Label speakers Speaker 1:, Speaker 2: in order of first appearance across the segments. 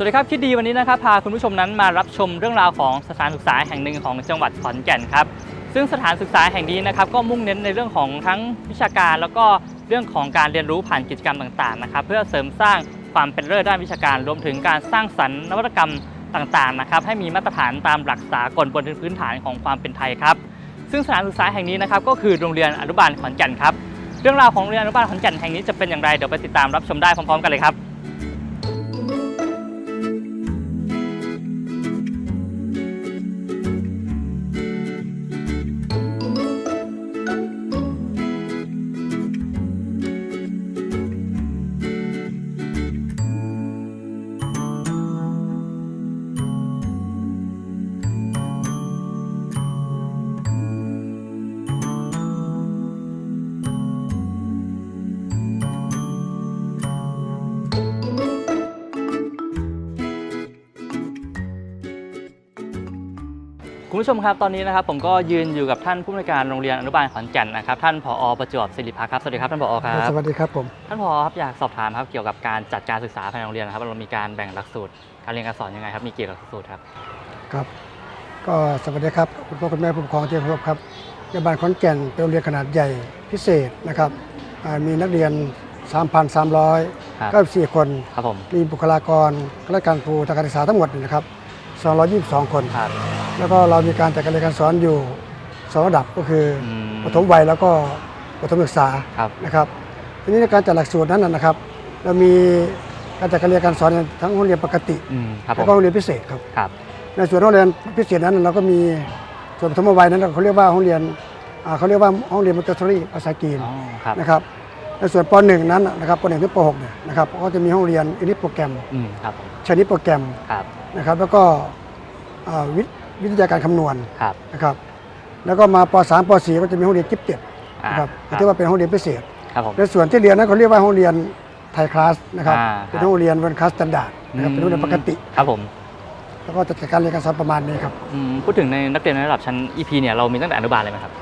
Speaker 1: สวัสดีครับคิดดีวันนี้นะครับพาคุณผู้ชมนั้นมารับชมเรื่องราวของสถานศึกษาแห่งหนึ่งของจังหวัดขอนแก่นครับซึ่งสถานศึกษาแห่งนี้นะครับก็มุ่งเน้นในเรื่องของทั้งวิชาการ แล้วก็เรื่องของการเรียนรู้ผ่านกิจกรรมต่างๆนะครับเพื่อเสริมสร้างความเป็นเลิศด้านวิชาการ รวมถึงการสร้างสรรค์นวัตกรรมต่างๆนะครับให้มีมาตรฐานตามหลักสากลบนพื้นฐานของความเป็นไทยครับซึ่งสถานศึกษาแห่งนี้นะครับก็คือโรงเรียนอนุบาลขอนแก่นครับเรื่องราวของโรงเรียนอนุบาลขอนแก่นแห่งนี้จะเป็นอย่างไรเดี๋ยวไปติดตามรับชมได้พร้อมๆ กันเลยครับ คุณผู้ชมครับตอนนี้นะครับผมก็ยืนอยู่กับท่านผู้อำนวยการโรงเรียนอนุบาลขอนแก่นนะครับท่านผอประจวบศิริพักษ์ครับสวัสดีครับท่านผอครับ
Speaker 2: สวัสดีครับผม
Speaker 1: ท่านผอครับอยากสอบถามครับเกี่ยวกับการจัดการศึกษาภายในโรงเรียนนะครับเรามีการแบ่งหลักสูตร การเรียนการสอนยังไงครับมีกี่หลักสูตรครับ
Speaker 2: ครับ ก็สวัสดีครับคุณพ่อคุณแม่ผู้ปกครองที่เคารพครับโรงพยาบาลขอนแก่นเป็นโรงเรียนขนาดใหญ่พิเศษนะครับอ่ามีนักเรียน
Speaker 1: ครับ
Speaker 2: 3,394 คน
Speaker 1: ครับผม
Speaker 2: มีบุคลากรข้าราชการครูทางการศึกษาทั้งหมดเนี่ยนะครับ 222 คน
Speaker 1: ครับ
Speaker 2: แล้วก็เรามีการจัดการเรียนการสอนอยู่สองระดับก็คืออ
Speaker 1: อืม
Speaker 2: ปฐมวัยแล้วก็ประถมศึกษา
Speaker 1: ครับ
Speaker 2: นะครับทีนี้ในการจัดหลักสูตรนั้นนะนะครับ เรามีการจัดการเรียนการสอนทั้งห้องเรียนปกติ
Speaker 1: อืมครับผ
Speaker 2: แล้ว
Speaker 1: ม
Speaker 2: ก็ห้องเรียนพิเศษครับ
Speaker 1: ครับ
Speaker 2: ในส่วนห้องเรียนพิเศษนั้นเราก็มีส่วนปฐมวัยนั้นเขาเรียกว่าห้องเรียนอ่าเขาเรียกว่าห้องเรียนมัตเตอรี่ภาษาจีน
Speaker 1: อ๋อครับ
Speaker 2: นะครับในส่วนป .1 นั้นนะครับป .1 ถึงป .6 เนี่ยนะครับก็จะมีห้องเรียนอินิโปรแกรม
Speaker 1: อืมครับผม
Speaker 2: ชนิดโปรแกรม
Speaker 1: ครับ
Speaker 2: นะครับ แล้วก็อ่าวิวิทยาการคำนวณ
Speaker 1: ครับ
Speaker 2: นะครับ แล้วก็มาป .3 ป .4 ก็จะมีห้องเรียนกิฟเต็ด
Speaker 1: อ่า
Speaker 2: นะครับ
Speaker 1: ครับ
Speaker 2: ที่ว่าเป็นห้องเรียนพิเศษ
Speaker 1: ครับผม
Speaker 2: ในส่วนที่เรียนนั้นเขาเรียกว่าห้องเรียนไทยคลาสนะครับ
Speaker 1: อ่า
Speaker 2: เป็นห้องเรียนวันคลาสสแตนดาร์ดนะครับเป็นห้องเรียนปกติ
Speaker 1: ครับผม
Speaker 2: แล้วก็จัดการเรียนการสอนประมาณนี้ครับ
Speaker 1: อืมพูดถึงในนักเรียนในระดับชั้น EP เนี่ยเรามีตั้งแต่อนุบาลเลยไหมครับ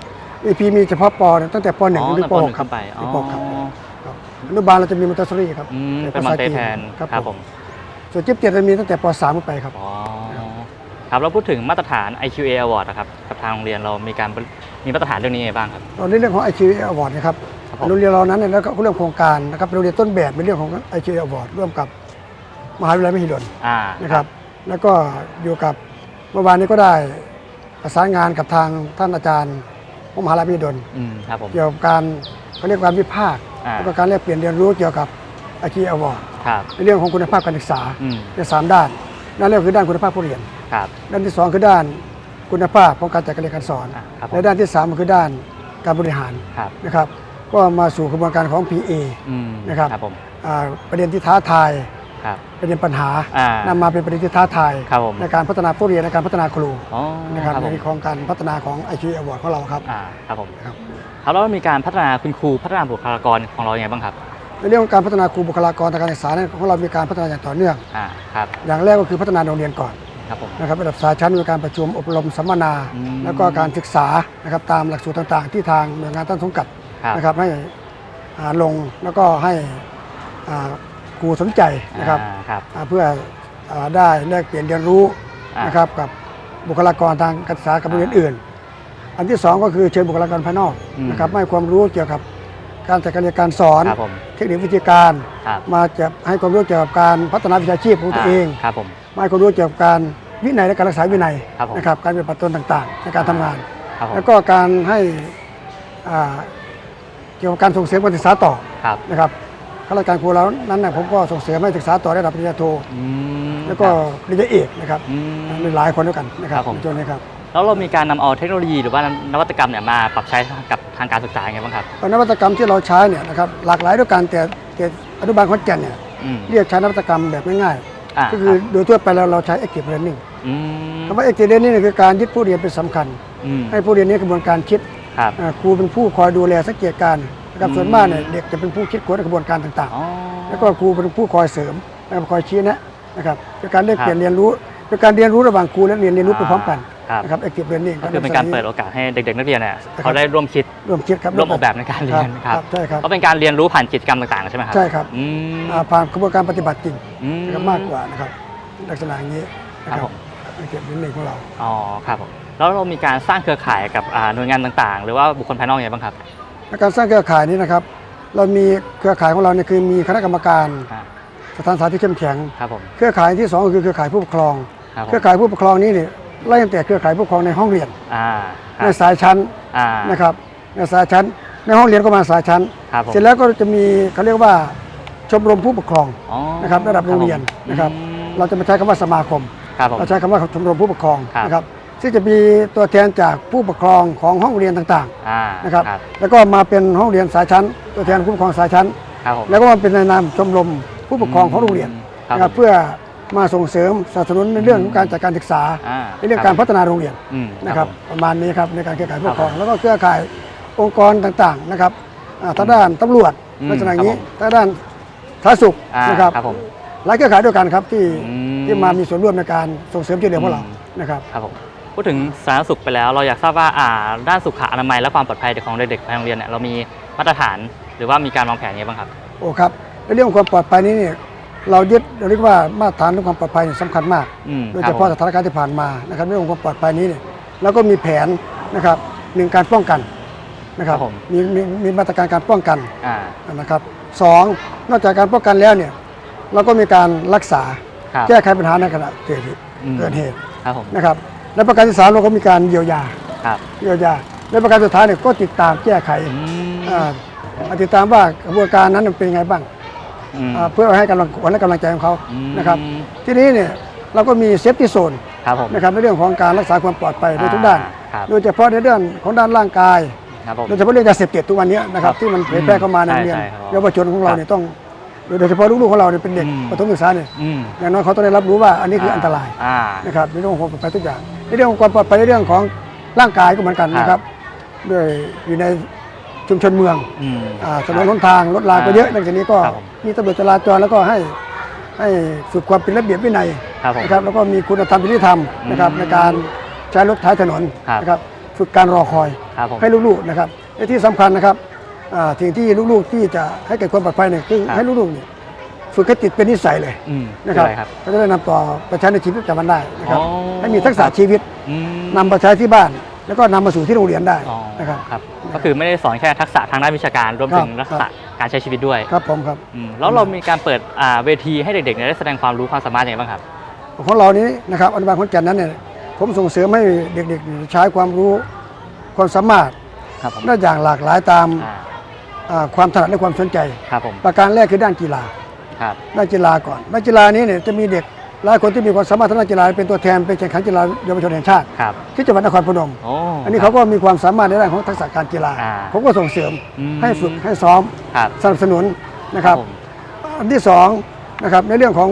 Speaker 2: EP มีเฉพาะปเนี่ยตั้งแต่ป .1
Speaker 1: อ๋อ
Speaker 2: ถึงป
Speaker 1: ตั้งแต่
Speaker 2: .6 ครับ
Speaker 1: ป .1 ขึ้นไปอ๋อ
Speaker 2: ถึงป .6 ครับครับอนุบาลเราจะมีมัตเตอรี่ครับ
Speaker 1: อืม
Speaker 2: เป็
Speaker 1: เป็น
Speaker 2: น
Speaker 1: มัล
Speaker 2: ภาษา
Speaker 1: ติ
Speaker 2: จีน
Speaker 1: แทน
Speaker 2: ครับ
Speaker 1: ครับ
Speaker 2: ผ
Speaker 1: ผมม
Speaker 2: ส่วนจิ๊บเจ็ดเรามีตั้งแต่ป .3 ขึ้นไปครับ
Speaker 1: อ๋อครับแล้วพูดถึงมาตรฐาน IQA Award นะครับกับทางโรงเรียนเรามีการมีมาตรฐานเรื่องนี้ยังไงบ้างครับ
Speaker 2: ตอนนี้เรื่องของ IQ Award นะครับ
Speaker 1: ครับผม
Speaker 2: โรงเรียนเรานั้นเนี่ยแล้วก็เรื่องโครงการนะครับเป็นโรงเรียนต้นแบบในเรื่องของ IQ Award ร่วมกับมหาวิทยาลัยมหิดล
Speaker 1: อ่า
Speaker 2: นะครับ แล้วก็อยู่กับเมื่อวานนี้ก็ได้ประสานงานกับทางท่านอาจารย์ของมหาวิทยาลัยมหิดล
Speaker 1: อืมครับผม
Speaker 2: เกี่ยวกับการเขาเรียกการวิพากษ์
Speaker 1: อ่า
Speaker 2: แล้วก็การแลกเปลี่ยนเรียนรู้เกี่ยวกับ IQ Award
Speaker 1: ครับ
Speaker 2: ในเรื่องของคุณภาพการศึกษา
Speaker 1: อืม
Speaker 2: ในสามด้านด้านแรกคือด้านคุณภาพผู้เรียน
Speaker 1: ครับ
Speaker 2: ด้านที่สองคือด้านคุณภาพของการจัดการเรียนการสอน
Speaker 1: อะครับผม
Speaker 2: และด้านที่สามก็คือด้านการบริหาร
Speaker 1: ครับ
Speaker 2: นะครับก็มาสู่กระบวนการของ PA
Speaker 1: อืม
Speaker 2: นะครับ
Speaker 1: ครับผม
Speaker 2: อ่าประเด็นที่ท้าทาย
Speaker 1: ครับ
Speaker 2: ประเด็นปัญหา
Speaker 1: อ่านำ
Speaker 2: มาเป็นประเด็นที่ท้าทาย
Speaker 1: ครับผม
Speaker 2: ในการพัฒนาผู้เรียนในการพัฒนาครู
Speaker 1: อ๋อ
Speaker 2: นะครับ
Speaker 1: ครับ
Speaker 2: ใน
Speaker 1: ผม
Speaker 2: เรื่องของการพัฒนาของ IQ Award ของเราครับ
Speaker 1: อ่าครับผม
Speaker 2: ครับ
Speaker 1: ครับแล้วมีการพัฒนาคุณครูพัฒนาบุคลากรของเราอย่างไรบ้างครับ
Speaker 2: ในเรื่องของการพัฒนาครูบุคลากรทางการศึกษาเนี่ยของเรามีการพัฒนาอย่างต่อเนื่อง
Speaker 1: อ่าครับ
Speaker 2: อย่างแรกก็คือพัฒนาโรงเรียนก่อน
Speaker 1: ครับผม
Speaker 2: นะครับระดับสายชั้นมีการประชุมอบรมสัมมนา
Speaker 1: อืม
Speaker 2: แล้วก็การศึกษานะครับตามหลักสูตรต่างๆ ที่ทางหน่วยงานต้นสังกัด
Speaker 1: ครับ
Speaker 2: นะครับให้อ่าลงแล้วก็ให้อ่าครูสนใจนะครับ
Speaker 1: อ่าครับ
Speaker 2: อ่าเพื่ออ่าได้แลกเปลี่ยนเรียนรู้
Speaker 1: อ่าน
Speaker 2: นะครับกับบุคลากรทางการศึกษากับโรงเรียนอื่น อันที่สองก็คือเชิญบุคลากรภายนอก
Speaker 1: อืม
Speaker 2: นะครับให้ความรู้เกี่ยวกับ การจัดการเรียนการสอน
Speaker 1: ครับผม
Speaker 2: เทคนิควิธีการ
Speaker 1: ครับ
Speaker 2: มาจะให้ความรู้เกี่ยวกับการพัฒนาวิชาชีพของตัวเอง
Speaker 1: ครับผม
Speaker 2: มาให้ความรู้เกี่ยวกับการวินัยและการรักษาวินัย
Speaker 1: ครับผม
Speaker 2: นะครับการปฏิบัติตนต่างๆ ในการทำงาน
Speaker 1: ครับผม
Speaker 2: แล้วก็การให้อ่าเกี่ยวกับการส่งเสริมการศึกษาต่อ
Speaker 1: ครับ
Speaker 2: นะครับข้าราชการครูเรานั้นนะผมก็ส่งเสริมให้ศึกษาต่อระดับปริญญาโท
Speaker 1: อืม
Speaker 2: แล้วก็ปริญญาเอกนะครับ
Speaker 1: อืม
Speaker 2: มีหลายคนด้วยกันนะครับ
Speaker 1: ครับผม
Speaker 2: ในช่วงนี้ครับ
Speaker 1: แล้วเรามีการนำเอาเทคโนโลยีหรือว่านวัตกรรมเนี่ยมาปรับใช้กับทางการศึกษายังไงบ้างครับ
Speaker 2: นวัตกรรมที่เราใช้เนี่ยนะครับหลากหลายด้วยกันแต่แต่อนุบาลขอนแก่นเนี่ย
Speaker 1: อืม
Speaker 2: เรียกใช้นวัตกรรมแบบง่าย
Speaker 1: อ่า
Speaker 2: ๆก็คือโดยทั่วไปแล้วเราใช้ active learning
Speaker 1: อืม
Speaker 2: คำว่า active learning เนี่ยคือการยึดผู้เรียนเป็นสำคัญ
Speaker 1: อืม
Speaker 2: ให้ผู้เรียนนี้กระบวนการคิด
Speaker 1: ครับ
Speaker 2: อ่าครูเป็นผู้คอยดูแลสังเกตการณ์นะครับ
Speaker 1: อืม
Speaker 2: ส่วนมากเนี่ยเด็กจะเป็นผู้คิดค้นกระบวนการต่าง
Speaker 1: อ๋อ
Speaker 2: ๆ แล้วก็ครูเป็นผู้คอยเสริมนะครับคอยชี้แนะนะครับเป็นการเรียก
Speaker 1: ครับ
Speaker 2: เปลี่ยนเรียนรู้เป็นการเรียนรู้ระหว่างครูและเรียนเรียนรู้ไปพร้อมกัน
Speaker 1: ครับ
Speaker 2: นะครับ active learning
Speaker 1: ก็คือเป็นการเปิดโอกาสให้เด็กๆนักเรียนเนี่ยเขาได้ร่วมคิด
Speaker 2: ร่วมคิดครับ
Speaker 1: ร่วมออกแบบในการเรียน
Speaker 2: ค
Speaker 1: ค
Speaker 2: รั
Speaker 1: รั
Speaker 2: บบใช่ครับ
Speaker 1: ก็เป็นการเรียนรู้ผ่านกิจกรรมต่างๆใช่ไหมครับ
Speaker 2: ใช่ครับ
Speaker 1: อืม
Speaker 2: อ่าผ่านกระบวนการปฏิบัติจริง
Speaker 1: อืม
Speaker 2: นะครับมากกว่านะครับลักษณะอย่างนี้นะค
Speaker 1: ครั
Speaker 2: รั
Speaker 1: บบผม
Speaker 2: active learning ของเรา
Speaker 1: อ๋อครับผมแล้วเรามีการสร้างเครือข่ายกับอ่าหน่วยงานต่างๆ หรือว่าบุคคลภายนอกยังไงบ้างครับ
Speaker 2: ในการสร้างเครือข่ายนี้นะครับ เรามีเครือข่ายของเราเนี่ยคือมีคณะกรรมการ
Speaker 1: อ่า
Speaker 2: สถานศึกษาที่เข้มแข็ง
Speaker 1: ครับผม
Speaker 2: เครือข่ายที่สองก็คือเครือข่ายผู้ปกครอง
Speaker 1: ครับผ
Speaker 2: เครือ
Speaker 1: ม
Speaker 2: ข่ายผู้ปกครองนี้เนี่ย ไล่ตั้งแต่เครือข่ายผู้ปกครองในห้องเรียน
Speaker 1: อ่าค
Speaker 2: ใน
Speaker 1: รับ
Speaker 2: สายชั้น
Speaker 1: อ่า
Speaker 2: นะครับในสายชั้น ในห้องเรียนก็มาสายชั้น
Speaker 1: ครับผม
Speaker 2: เสร็จแล้วก็จะมีเขาเรียกว่าชมรมผู้ปกครอง
Speaker 1: อ๋อ
Speaker 2: นะครับระดับโรงเรียนนะครับ
Speaker 1: อืม
Speaker 2: เราจะไม่ใช้คำว่าสมาคม
Speaker 1: ครับผม
Speaker 2: เราใช้คำว่าชมรมผู้ปกครอง
Speaker 1: ครับ
Speaker 2: นะครับซึ่งจะมีตัวแทนจากผู้ปกครองของห้องเรียนต่าง
Speaker 1: อ่า
Speaker 2: ๆนะครับ
Speaker 1: ครับ
Speaker 2: แล้วก็มาเป็นห้องเรียนสายชั้น ตัวแทนผู้ปกครองสายชั้น
Speaker 1: ครับผม
Speaker 2: แล้วก็มาเป็นในนามชมรมผู้ปกครองของโรงเรียน
Speaker 1: ครับ
Speaker 2: นะครับ
Speaker 1: ผม
Speaker 2: เพื่อ มาส่งเสริมสนับสนุนในเรื่องของการจัดการศึกษา
Speaker 1: อ่า
Speaker 2: ในเรื่องการพัฒนาโรงเรียน
Speaker 1: อืม
Speaker 2: นะครับ ประมาณนี้ครับในการเครือข่ายผู้ปกครอง
Speaker 1: ครับ
Speaker 2: แล้วก็เครือข่ายองค์กรต่างๆนะครับอ่าทางด้านตำรวจ
Speaker 1: อืม
Speaker 2: ลักษณะอย่างนี้
Speaker 1: ครับผม
Speaker 2: ทางด้านสาธารณสุข
Speaker 1: อ่า
Speaker 2: นะครับ
Speaker 1: ครับผม
Speaker 2: หลายเครือข่ายด้วยกันครับที่
Speaker 1: อืม
Speaker 2: ที่มามีส่วนร่วมในการส่งเสริมช่วยเหลือพวกเรา
Speaker 1: อืม
Speaker 2: นะครับ
Speaker 1: ครับผมพูดถึงสาธารณสุขไปแล้ว เราอยากทราบว่าอ่าด้านสุขอนามัยและความปลอดภัยของเด็กๆภายในโรงเรียนเนี่ยเรามีมาตรฐานหรือว่ามีการวางแผนยังไงบ้างครับ
Speaker 2: โอ้ครับในเรื่องของความปลอดภัยนี้เนี่ย เรายึดเราเรียกว่ามาตรฐานเรื่องความปลอดภัยเนี่ยสำคัญมาก
Speaker 1: อืม
Speaker 2: โดยเฉพาะ
Speaker 1: ค
Speaker 2: ส
Speaker 1: รับผม
Speaker 2: ถานการณ์ที่ผ่านมานะครับเรื่องของความปลอดภัยนี้เนี่ยเราก็มีแผนนะครับหนึ่งการป้องกันนะครับมีมีมีมาตรการการป้องกัน
Speaker 1: อ่า
Speaker 2: นะครับสองนอกจากการป้องกันแล้วเนี่ยเราก็มีการรักษา
Speaker 1: ครับ
Speaker 2: แก้ไขปัญหาในขณะเกิดเหตุ
Speaker 1: อืม
Speaker 2: เกิดเหตุ
Speaker 1: ครับผม
Speaker 2: นะครับ และประการที่สามเราก็มีการเยียวยา
Speaker 1: ครับ
Speaker 2: เยียวยา และประการสุดท้ายเนี่ยก็ติดตามแก้ไข
Speaker 1: อืม
Speaker 2: อ่าติดตามว่ากระบวนการนั้นเป็นยังไงบ้าง
Speaker 1: อืม
Speaker 2: อ่าเพื่อให้กำลังขวัญและกำลังใจของเขา
Speaker 1: อืม
Speaker 2: นะครับ ทีนี้เนี่ยเราก็มีเซฟตี้โซน
Speaker 1: ครับผม
Speaker 2: นะครับในเรื่องของการรักษาความปลอดภัยในทุกด้าน
Speaker 1: ครับ
Speaker 2: โดยเฉพาะในเรื่องของด้านร่างกาย
Speaker 1: ครับผม
Speaker 2: โดยเฉพาะเรื่องยาเสพติดทุกวันนี้นะครับ
Speaker 1: ครับ
Speaker 2: ที่มันเผยแพร่เข้ามาใน
Speaker 1: ใช่
Speaker 2: โรงเรียน
Speaker 1: ใช่ครับ
Speaker 2: เยาวชนของเรา
Speaker 1: ครับ
Speaker 2: เนี่ยต้องโดยเฉพาะลูกๆของเราเนี่ยเป็นเด็ก
Speaker 1: อืม
Speaker 2: ประถมศึกษาเนี่ย
Speaker 1: อืม
Speaker 2: อย่างน้อยเขาต้องได้รับรู้ว่าอันนี้คืออันตราย
Speaker 1: อ่า
Speaker 2: นะครับในเรื่องของความปลอดภัยทุกอย่างในเรื่องของความปลอดภัยในเรื่องของร่างกายก็เหมือนกันนะครับด้วยอยู่ใน ชุมชนเมือง
Speaker 1: อืม
Speaker 2: อ่าถนนหนทางรถรางก็เยอะดังจากนี้ก็
Speaker 1: ครับผม
Speaker 2: มีตำรวจจราจรแล้วก็ให้ให้ฝึกความเป็นระเบียบวินัย
Speaker 1: ครับผม
Speaker 2: นะครับแล้วก็มีคุณธรรมจริยธรรมนะครับ
Speaker 1: อืม
Speaker 2: ในการใช้รถท้ายถนน
Speaker 1: ครับ
Speaker 2: นะครับฝึกการรอคอย
Speaker 1: ครับผม
Speaker 2: ให้ลูกๆนะครับและที่สำคัญนะครับอ่าสิ่งที่ลูกๆที่จะให้เกิดความปลอดภัยเนี่ยคือ
Speaker 1: ครับ
Speaker 2: ให้ลูกๆเนี่ยฝึกให้ติดเป็นนิสัยเลย
Speaker 1: อืม
Speaker 2: นะครับ
Speaker 1: ออะไรครับ
Speaker 2: ก็จะได้นำต่อไปใช้ในชีวิตประจำวันได้นะครับ
Speaker 1: อ๋อ
Speaker 2: ให้มีทักษะ
Speaker 1: ครับ
Speaker 2: ชีวิต
Speaker 1: อืม
Speaker 2: นำมาใช้ที่บ้าน แล้วก็นำมาสู่ที่โรงเรียนได้
Speaker 1: อ๋อ
Speaker 2: นะครับ
Speaker 1: ครับ ก็คือไม่ได้สอนแค่ทักษะทางด้านวิชาการรวมถึง
Speaker 2: ครับ
Speaker 1: ทักษะการใช้ชีวิตด้วย
Speaker 2: ครับผมครับ
Speaker 1: อืมแล้วเรามีการเปิดอ่าเวทีให้เด็กๆเนี่ยได้แสดงความรู้ความสามารถยังไงบ้างครับ
Speaker 2: ของเรานี้นะครับอนุบาลขอนแก่นนั้นเนี่ยผมส่งเสริมให้เด็กๆใช้ความรู้ความสามารถ
Speaker 1: ครับผม
Speaker 2: ได้อย่างหลากหลายตาม
Speaker 1: อ่า
Speaker 2: อ่าความถนัดและความสนใจ
Speaker 1: ครับผม
Speaker 2: ประการแรกคือด้านกีฬา
Speaker 1: ครับ
Speaker 2: ด้านกีฬาก่อนด้านกีฬานี้เนี่ยจะมีเด็ก หลายคนที่มีความสามารถทางด้านกีฬาเป็นตัวแทนไปแข่งขันกีฬาเยาวชนแห่งชาติ
Speaker 1: ครับ
Speaker 2: ที่จังหวัดนครพนม
Speaker 1: โอ้
Speaker 2: อันนี้เขาก็มีความสามารถในด้านของทักษะการกีฬา
Speaker 1: อ่า
Speaker 2: ผมก็ส่งเสริม
Speaker 1: อืม
Speaker 2: ให้ฝึกให้ซ้อม
Speaker 1: ครับ
Speaker 2: สนับสนุนนะครับ
Speaker 1: ผม
Speaker 2: อันที่สองนะครับในเรื่องของ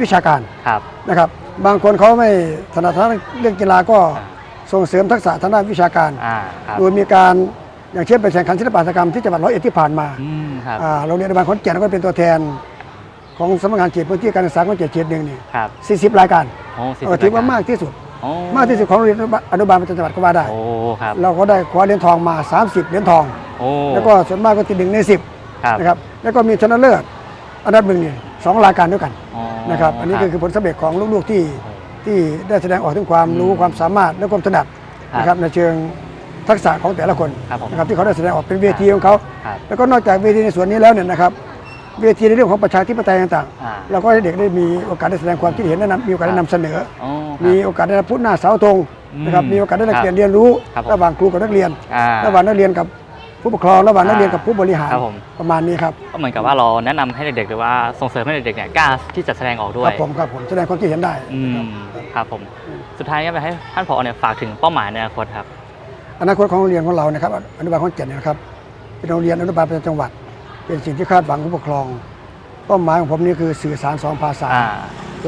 Speaker 2: วิชาการ
Speaker 1: ครับ
Speaker 2: นะครับ บางคนเขาไม่ถนัดทางเรื่องกีฬาก็
Speaker 1: อ่า
Speaker 2: ส่งเสริมทักษะทางด้านวิชาการ
Speaker 1: อ่าครับ
Speaker 2: โดยมีการอย่างเช่นไปแข่งขันศิลปหัตถกรรมที่จังหวัดร้อยเอ็ดที่ผ่านมา
Speaker 1: อืมครับ
Speaker 2: อ่าโรงเรียนอนุบาลขอนแก่นก็เป็นตัวแทน ของสำนักงานเขตพื้นที่การศึกษาของเขตเขตหนึ่งนี่
Speaker 1: ครับ
Speaker 2: 40รายการ
Speaker 1: โอ้สี่
Speaker 2: เออ
Speaker 1: สิบ
Speaker 2: ถือว่าร
Speaker 1: ยกร
Speaker 2: มากที่สุด
Speaker 1: โอ้
Speaker 2: มากที่สุดของโรงเรียนอนุบาลประจำจังหวัดก็ว่าได้
Speaker 1: โอ้ครับ
Speaker 2: เราก็ได้คว้าเหรียญทองมา 30 เหรียญทอง
Speaker 1: โอ้
Speaker 2: แล้วก็ส่วนมากก็ติดหนึ่งใน
Speaker 1: ครับ
Speaker 2: 10นะครับแล้วก็มีชนะเลิศอันดับหนึ่งนี่สองรายการด้วยกัน
Speaker 1: อ๋อ
Speaker 2: นะครับอันนี้คือคือผลสำเร็จของลูกๆที่ที่ได้แสดงออกถึงความรู้ความสามารถและความถนัด
Speaker 1: ครับ
Speaker 2: นะครับในเชิงทักษะของแต่ละคน
Speaker 1: ครับผม
Speaker 2: นะครับที่เขาได้แสดงออกเป็นเวทีของเขา
Speaker 1: ครับ
Speaker 2: แล้วก็นอกจากเวทีในส่วนนี้แล้วเนี่ยนะครับ เวทีในเรื่องของประชาธิปไตยต่าง
Speaker 1: อ่า
Speaker 2: ๆเราก็ให้เด็กได้มีโอกาสได้แสดงความคิดเห็นและนำมีโอกาสได้นำเสนอ
Speaker 1: โอ้ครับ
Speaker 2: มีโอกาสได้พูดหน้าเสาธง
Speaker 1: อืม
Speaker 2: นะครับมีโอกาสได้แลกเปลี่ยน
Speaker 1: ครับ
Speaker 2: เรียนรู้
Speaker 1: ครับผม
Speaker 2: ระหว่างครูกับนักเรียน
Speaker 1: อ่า
Speaker 2: ระหว่างนักเรียนกับผผู้ปกครองระหว่างนักเรียน
Speaker 1: อ่า
Speaker 2: กับผู้บริหาร
Speaker 1: ครับผม
Speaker 2: ประมาณนี้ครับ
Speaker 1: ก็เหมือนกับว่าเราแนะนำให้เด็กๆหรือว่าส่งเสริมให้เด็กๆเนี่ยกล้าที่จะแสดงออกด้
Speaker 2: ควรั
Speaker 1: ย
Speaker 2: บผมครับผมแสดงความคิดเห็นได้
Speaker 1: อืม
Speaker 2: ครับ
Speaker 1: ครับผม สุดท้ายนี้ไปให้ท่านผอเนี่ยฝากถึงเป้าหมายในอนาคตครับ
Speaker 2: อนาคตของโรงเรียนของเรานะครับอนุบาลขอนแก่นเนยนะครับเป็นโรงเรียนอนุบาลประจำจังหวัด เป็นสิ่งที่คาดหวังของผู้ปกครอง เป้าหมายของผมนี่คือสื่อสารสองภาษา
Speaker 1: อ่า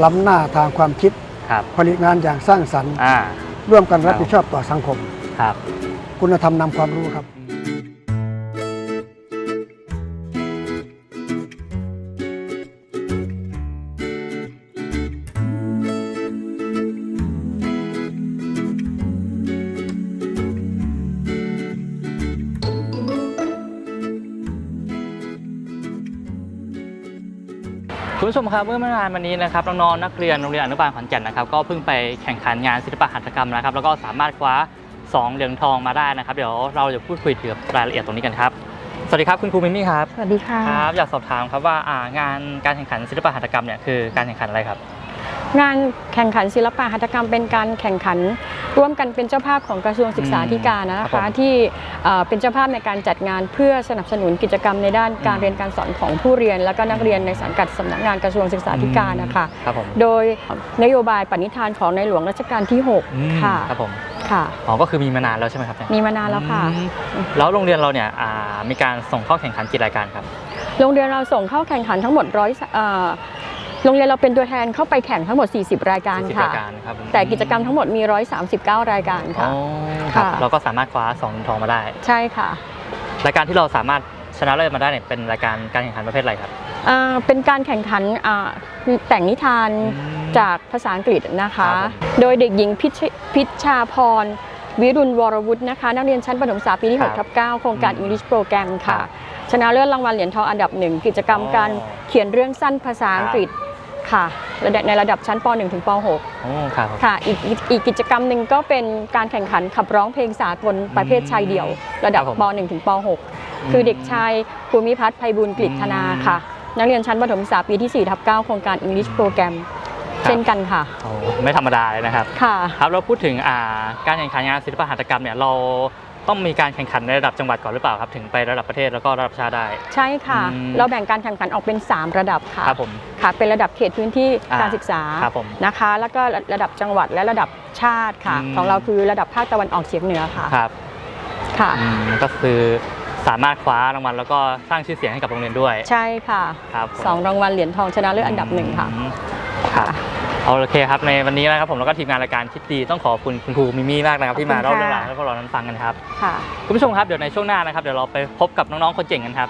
Speaker 2: ล้ำหน้าทางความคิด
Speaker 1: ครับ
Speaker 2: ผลิตงานอย่างสร้างสรรค์
Speaker 1: อ่า
Speaker 2: ร่วมกันรับผิดชอบต่อสังคม
Speaker 1: ครับ
Speaker 2: คุณธรรมนำความรู้ครับ
Speaker 1: คุณผู้ชมครับเมื่อไม่นานมานี้นะครับน้องๆนักเรียนโรงเรียนอนุบาลขอนแก่นนะครับก็เพิ่งไปแข่งขันงานศิลปหัตถกรรมนะครับ แล้วก็สามารถคว้า 2 เหรียญทองมาได้นะครับ เดี๋ยวเราจะพูดคุยเกี่ยวกับรายละเอียดตรงนี้กันครับสวัสดีครับคุณครูมิมี่ครับ
Speaker 3: สวัสดีค่ะ
Speaker 1: ครับอยากสอบถามครับว่าอ่างานการแข่งขันศิลปหัตถกรรมเนี่ยคือการแข่งขันอะไรครับ
Speaker 3: งานแข่งขันศิลปะหัตถกรรมเป็นการแข่งขันร่วมกันเป็นเจ้าภาพของกระทรวงศึกษาธิการนะ
Speaker 1: ครั
Speaker 3: คะ
Speaker 1: บผม
Speaker 3: ที่เอ่อเป็นเจ้าภาพในการจัดงานเพื่อสนับสนุนกิจกรรมในด้านการ
Speaker 1: อืม
Speaker 3: เรียนการสอนของผู้เรียน และก็นักเรียนในสังกัดสำนักงานกระทรวงศึกษาธิการนะคะ
Speaker 1: ครับผม
Speaker 3: โดยนโยบายปณิธานของในหลวงรัชกาลที่
Speaker 1: อืม
Speaker 3: 6ค่ะ
Speaker 1: ครับผม
Speaker 3: ค่ะ
Speaker 1: อ๋อก็คือมีมานานแล้วใช่ไหมครับเนี่ย
Speaker 3: มีมานานแล้วค่ะ
Speaker 1: อืมแล้วโรงเรียนเราเนี่ยอ่ามีการส่งเข้าแข่งขันกี่รายการครับ
Speaker 3: โรงเรียนเราส่งเข้าแข่งขันทั้งหมดร้อยเอ่อ โรงเรียนเราเป็นตัวแทนเข้าไปแข่งทั้งหมด 40 รายการ
Speaker 1: 40
Speaker 3: ค่ะ
Speaker 1: รายการครับผม
Speaker 3: แต่กิจกรรมทั้งหมดมี 139 รายการ
Speaker 1: อ๋
Speaker 3: ค่ะ
Speaker 1: อครับ
Speaker 3: ค่ะ
Speaker 1: เราก็สามารถคว้าสองเหรียญทองมาได้
Speaker 3: ใช่ค่ะ
Speaker 1: รายการที่เราสามารถชนะเลิศมาได้เนี่ยเป็นรายการการแข่งขันประเภทอะไรครับ
Speaker 3: อ่าเป็นการแข่งขันอ่าแต่งนิทาน
Speaker 1: อืม
Speaker 3: จากภาษาอังกฤษนะคะ
Speaker 1: ครับผม
Speaker 3: โดยเด็กหญิงพิชพิชชาพร วิรุณวรวุฒินะคะ นักเรียนชั้นประถมศึกษาปีที่
Speaker 1: ครับ
Speaker 3: 6ทับ9โครงการ
Speaker 1: อืม
Speaker 3: English Program ค่ะ
Speaker 1: ครับ
Speaker 3: ชนะเลิศรางวัลเหรียญทองอันดับหนึ่งกิจกรรม
Speaker 1: อ๋อ
Speaker 3: การเขียนเรื่องสั้นภาษาอังกฤษ ค่ะระดับในระดับชั้นป .1 ถึงป
Speaker 1: โอ้ครับ
Speaker 3: .6 ค่ะอีกอีกอีกกิจกรรมหนึ่งก็เป็นการแข่งขันขับร้องเพลงสากลประเภทชายเดี่ยว ระดับ
Speaker 1: ครับผม
Speaker 3: ป .1 ถึงป .6 คือเด็กชายภูมิพัฒน์ไพบุญกฤษธนาค่ะ นักเรียนชั้นประถมศึกษาปีที่4ทับ9โครงการ English Program
Speaker 1: ครับ
Speaker 3: เช่นกันค่ะ
Speaker 1: โอ้ไม่ธรรมดาเลยนะครับ
Speaker 3: ค่ะ
Speaker 1: ครับเราพูดถึงอ่าการแข่งขันงานศิลปหัตถกรรมเนี่ยเรา ต้องมีการแข่งขันในระดับจังหวัดก่อนหรือเปล่าครับ ถึงไประดับประเทศแล้วก็ระดับชาติได้
Speaker 3: ใช่ค่ะ
Speaker 1: อืม
Speaker 3: เราแบ่งการแข่งขันออกเป็น 3 ระดับค่ะ
Speaker 1: ครับผม
Speaker 3: ค่ะ เป็นระดับเขตพื้นที่
Speaker 1: อ่า
Speaker 3: การศึกษา
Speaker 1: ครับผม
Speaker 3: นะคะ แล้วก็ระดับจังหวัดและระดับชาติค่ะ
Speaker 1: อืม
Speaker 3: ของเราคือระดับภาคตะวันออกเฉียงเหนือค่ะ
Speaker 1: ครับ
Speaker 3: ค่ะ
Speaker 1: อืมก็คือสามารถคว้ารางวัลแล้วก็สร้างชื่อเสียงให้กับโรงเรียนด้วย
Speaker 3: ใช่ค่ะ
Speaker 1: ครับผม
Speaker 3: สองรางวัลเหรียญทองชนะเลิศอันดับหนึ่งค่ะ
Speaker 1: อืมครับ เอาโอเคครับในวันนี้นะครับผมแล้วก็ทีมงานรายการคิดดีต้องขอบคุณคุณครูมิมี่มากนะครับที่มา
Speaker 3: ขอบคุณ
Speaker 1: เล่าเรื่องราว
Speaker 3: ค่ะ
Speaker 1: ให้พวกเรานั้นฟังกันครับ
Speaker 3: ค่ะ
Speaker 1: คุณผู้ชมครับเดี๋ยวในช่วงหน้านะครับเดี๋ยวเราไปพบกับน้องๆคนเจ๋งกันครับ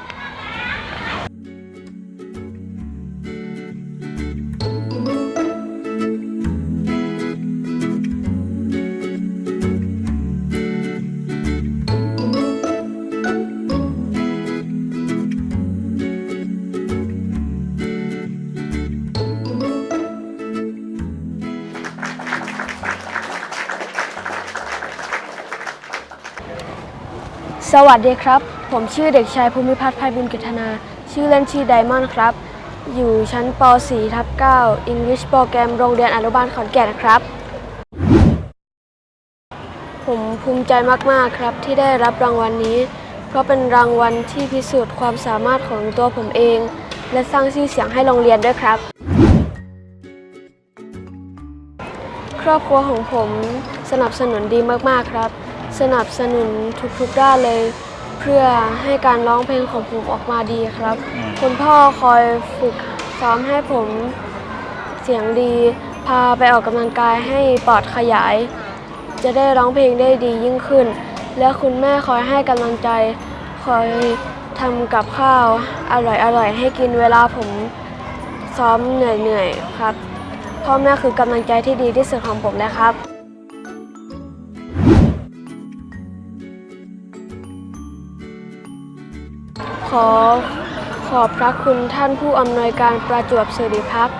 Speaker 4: สวัสดีครับ ผมชื่อเด็กชายภูมิพัฒน์ภัยบุญกิจนา ชื่อเล่นชื่อไดมอนด์ครับ อยู่ชั้นป .4 ทับ9 English โปรแกรมโรงเรียนอนุบาลขอนแก่นครับ ผมภูมิใจมาก ๆ ครับที่ได้รับรางวัลนี้ เพราะเป็นรางวัลที่พิสูจน์ความสามารถของตัวผมเอง และสร้างชื่อเสียงให้โรงเรียนด้วยครับ ครอบครัวของผมสนับสนุนดีมาก ๆ ครับ สนับสนุนทุกๆด้านเลย เพื่อให้การร้องเพลงของผมออกมาดีครับ
Speaker 1: อืม
Speaker 4: คุณพ่อคอยฝึกซ้อมให้ผมเสียงดี พาไปออกกำลังกายให้ปอดขยาย จะได้ร้องเพลงได้ดียิ่งขึ้น และคุณแม่คอยให้กำลังใจ คอยทำกับข้าวอร่อยๆให้กินเวลาผมซ้อมเหนื่อยๆครับพ่อแม่คือกำลังใจที่ดีที่สุดของผมนะครับ ขอขอบพระคุณท่านผู้อำนวยการประจวบสิริพัก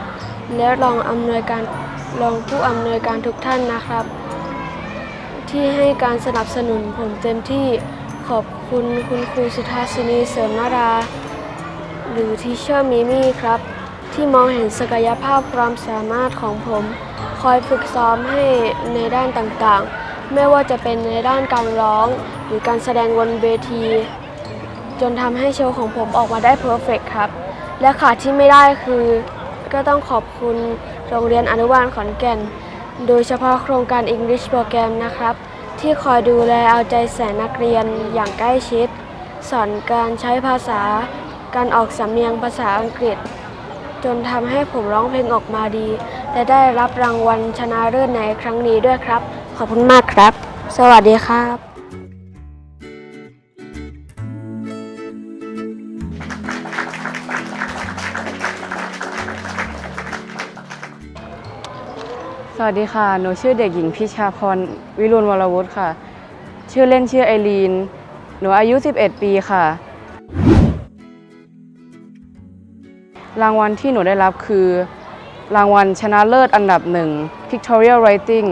Speaker 4: และรองอำนวยการรองผู้อำนวยการทุกท่านนะครับ ที่ให้การสนับสนุนผมเต็มที่ขอบคุณคุณครูสุธาสินีเสริมนารา หรือทีเชอร์มิมี่ครับ ที่มองเห็นศักยภาพความสามารถของผม คอยฝึกซ้อมให้ในด้านต่างๆ ไม่ว่าจะเป็นในด้านการร้อง หรือการแสดงบนเวที จนทำให้โชว์ของผมออกมาได้เพอร์เฟกครับ และขาดที่ไม่ได้คือ ก็ต้องขอบคุณโรงเรียนอนุบาลขอนแก่น โดยเฉพาะโครงการ English Program นะครับ ที่คอยดูแลเอาใจใส่นักเรียนอย่างใกล้ชิด สอนการใช้ภาษา การออกสำเนียงภาษาอังกฤษ จนทำให้ผมร้องเพลงออกมาดี และได้รับรางวัลชนะเลิศในครั้งนี้ด้วยครับ ขอบคุณมากครับ สวัสดีครับ
Speaker 5: สวัสดีค่ะ หนูชื่อเด็กหญิงพิชาพร วิรุณวรวุฒิค่ะ ชื่อเล่นชื่อไอรีน หนูอายุ 11 ปีค่ะ รางวัลที่หนูได้รับคือ รางวัลชนะเลิศอันดับหนึ่ง Pictorial Writing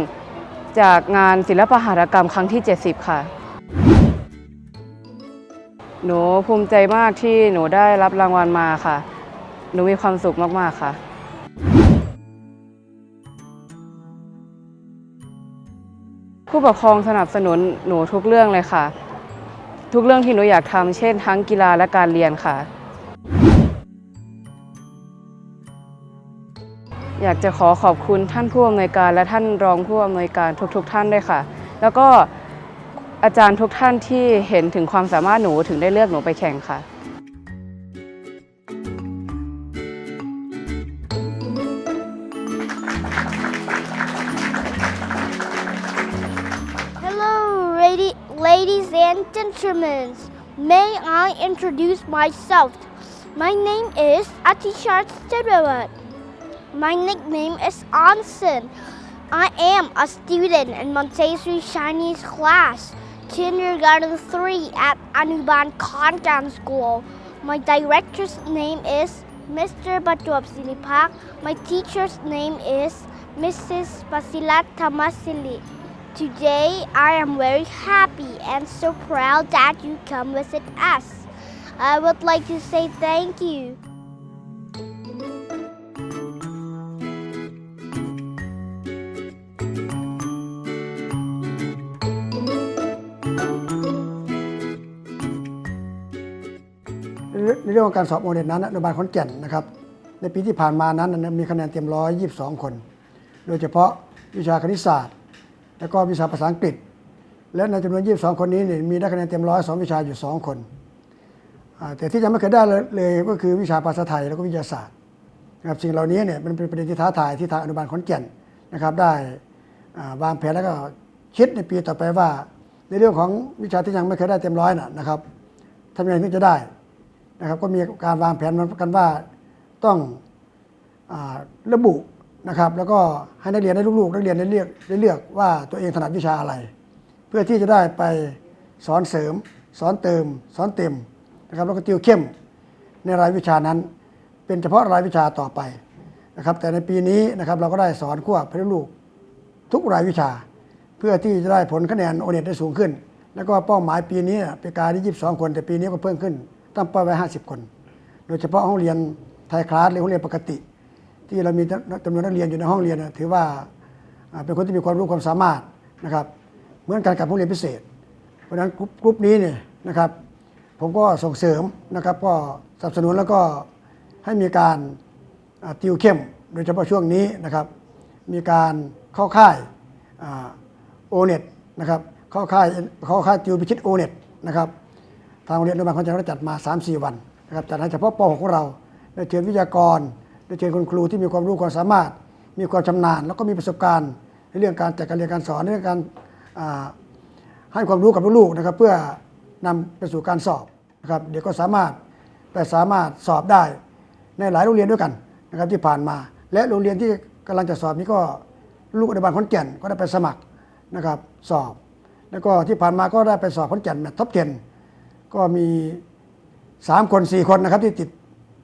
Speaker 5: จากงานศิลปหัตถกรรมครั้งที่ 70 ค่ะ หนูภูมิใจมากที่หนูได้รับรางวัลมาค่ะ หนูมีความสุขมาก ๆ ค่ะ ผู้ปกครองสนับสนุนหนูทุกเรื่องเลยค่ะ ทุกเรื่องที่หนูอยากทำเช่นทั้งกีฬาและการเรียนค่ะ อยากจะขอขอบคุณท่านผู้อำนวยการและท่านรองผู้อำนวยการทุกๆทท่านด้วยค่ะ แล้วก็อาจารย์ทุกท่านที่เห็นถึงความสามารถหนูถึงได้เลือกหนูไปแข่งค่ะ
Speaker 6: May I introduce myself? My name is Atishar Stedowat. My nickname is Onsen. I am a student in Montessori Chinese class, kindergarten 3 at Anuban Konkan School. My director's name is Mr. Batuab Silipak. My teacher's name is Mrs. Basilat Tamasili. Today, I am very happy and so proud that you come visit us. I would like to say thank you.
Speaker 2: ในเรื่องของการสอบโอเน็ตนั้นอนุบาลขอนแก่นนะครับ ในปีที่ผ่านมานั้นมีคะแนนเต็มร้อยยี่สิบสองคน โดยเฉพาะวิชาคณิตศาสตร์ และก็วิชาภาษาอังกฤษ และในจำนวน 22 คนนี้เนี่ยมีได้คะแนนเต็มร้อยสองวิชาอยู่ 2 คนอ่าแต่ที่ยังไม่เคยได้เลยก็คือวิชาภาษาไทยแล้วก็วิทยาศาสตร์นะครับสิ่งเหล่านี้เนี่ยมันเป็นประเด็นที่ท้าทายที่ทางอนุบาลขอนแก่นนะครับได้วางแผนแล้วก็คิดในปีต่อไปว่า ในเรื่องของวิชาที่ยังไม่เคยได้เต็มร้อยน่ะนะครับทำยังไงถึงจะได้นะครับก็มีการวางแผนมากันว่าต้องอระบุ นะครับ แล้วก็ให้นักเรียนได้ลูกๆนักเรียนได้เลือกได้เลือกว่าตัวเองถนัดวิชาอะไร เพื่อที่จะได้ไปสอนเสริม สอนเติม สอนเต็มนะครับ แล้วก็ติวเข้มในรายวิชานั้น เป็นเฉพาะรายวิชาต่อไปนะครับ แต่ในปีนี้นะครับเราก็ได้สอนควบให้ลูกทุกรายวิชา เพื่อที่จะได้ผลคะแนนโอเน็ตได้สูงขึ้น แล้วก็เป้าหมายปีนี้เป็นการที่22 คน แต่ปีนี้ก็เพิ่มขึ้นตั้งเป้าไว้ 50 คน โดยเฉพาะห้องเรียนไทยคลาสหรือห้องเรียนปกติ ที่เรามีจำนวนนักเรียนอยู่ในห้องเรียนถือว่าเป็นคนที่มีความรู้ความสามารถนะครับเหมือนกันกับห้เรียนพิเศษ เพราะฉะนั้นกรุ๊ปนี้เนี่ยนะครับ ผมก็ส่งเสริมนะครับก็สนับสนุนแล้วก็ให้มีการติวเข้ม โดยเฉพาะช่วงนี้นะครับ มีการเข้าค่ายโอเน็ตนะครับเข้าค่ายเข้าค่ายติวพิชิตโอเน็ตนะครับทางโรงเรียนอนุบาลขอนแก่นจัดมา 3-4 วันนะครับจัดให้เฉพาะป .6 ของเราได้เชิญวิทยากร ได้เชิญคุณครูที่มีความรู้ความสามารถ มีความชำนาญ แล้วก็มีประสบการณ์ในเรื่องการจัดการเรียนการสอนในเรื่องการให้ความรู้กับลูกๆนะครับ เพื่อนำไปสู่การสอบนะครับเดี๋ยวก็สามารถไปสามารถสอบได้ในหลายโรงเรียนด้วยกันนะครับที่ผ่านมา และโรงเรียนที่กำลังจะสอบนี้ก็ลูกอนุบาลขอนแก่นก็ได้ไปสมัครนะครับสอบ แล้วก็ที่ผ่านมาก็ได้ไปสอบขอนแก่นแมทท็อป10ก็มี 3 คน 4 คนนะครับที่ติด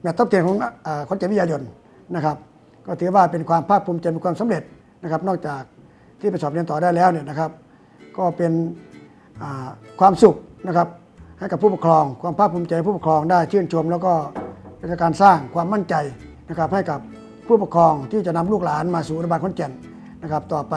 Speaker 2: แมตช์ท็อปเทนของเอ่อขอนแก่นวิทยายนนะครับ ก็ถือว่าเป็นความภาคภูมิใจเป็นความสำเร็จนะครับ นอกจากที่ไปสอบเรียนต่อได้แล้วเนี่ยนะครับ ก็เป็นความสุขนะครับให้กับผู้ปกครอง ความภาคภูมิใจผู้ปกครองได้ชื่นชม แล้วก็เป็นการสร้างความมั่นใจนะครับให้กับผู้ปกครองที่จะนำลูกหลานมาสู่อนุบาลขอนแก่นนะครับ ต่อไป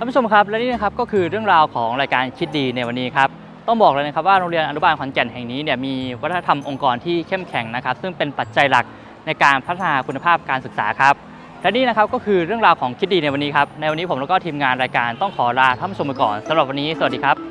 Speaker 1: ท่านผู้ชมครับและนี่นะครับก็คือเรื่องราวของรายการคิดดีในวันนี้ครับต้องบอกเลยนะครับว่าโรงเรียนอนุบาลขอนแก่นแห่งนี้เนี่ยมีวัฒนธรรมองค์กรที่เข้มแข็งนะครับ ซึ่งเป็นปัจจัยหลักในการพัฒนาคุณภาพการศึกษาครับและนี่นะครับก็คือเรื่องราวของคิดดีในวันนี้ครับในวันนี้ผมแล้วก็ทีมงานรายการต้องขอลาท่านผู้ชมไปก่อนสำหรับวันนี้สวัสดีครับ